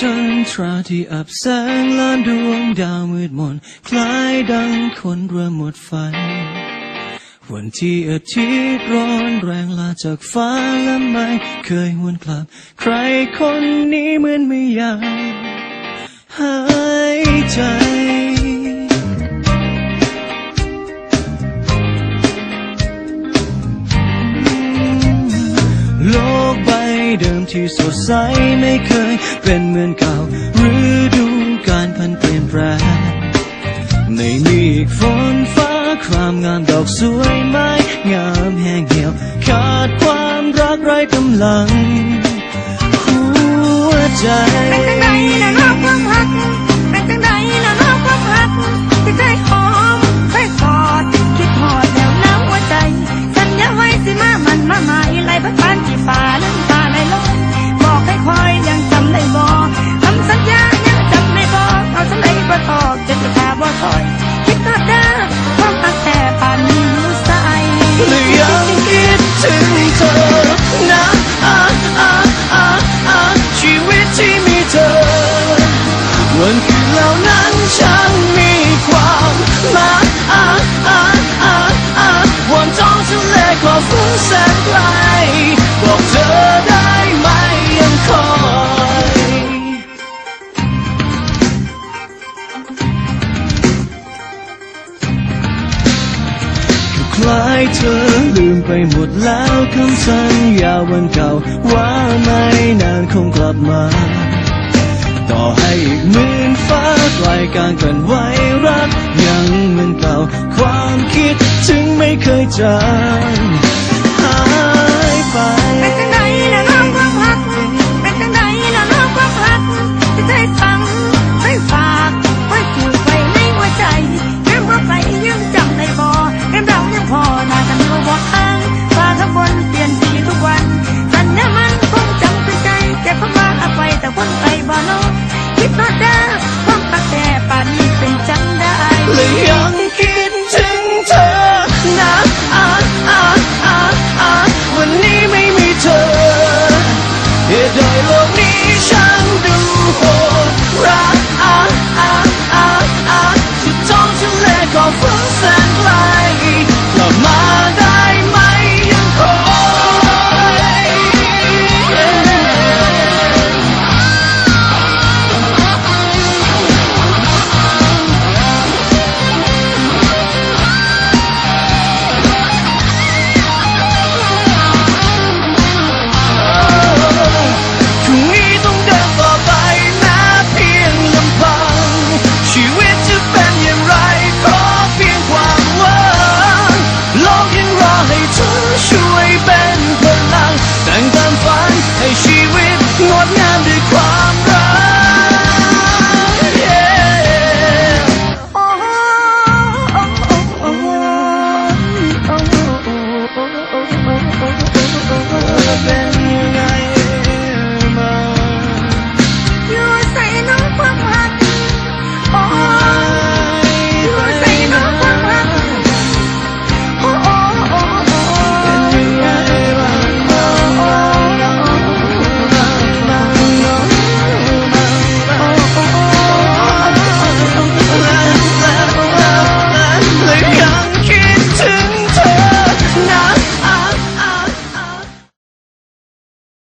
จันทราที่อับแสงล้านดวงดาวมืดมน คล้ายดังคนเรื่มหมดไฟ วันที่อาทิตย์ร้อนแรงลาจากฟ้าและไม่เคยหวนกลับ ใครคนนี้เหมือนไม่อยากหายใจ ที่สดใสไม่เคยเป็นเหมือนเก่าฤดูการพันเปลี่ยนแปลงไม่มีอีกฝนฟ้าครามงามดอกสวยไม้งามแห้งเหี่ยว ขาดความรักไร้กำลัง หัวใจ วันคืนเหล่านั้นช่างมีความหมายอะอะอะอะวันท้องทะเลความฟุ้งแสนไกลบอกเธอได้ไหมยังคอยคล้ายเธอลืมไปหมดแล้วคำสัญญาวันเก่าว่าไม่นานคงกลับมาต่อให้ การกลั่นไหวรักยังเหมือนเก่าความคิดถึงไม่เคยจาง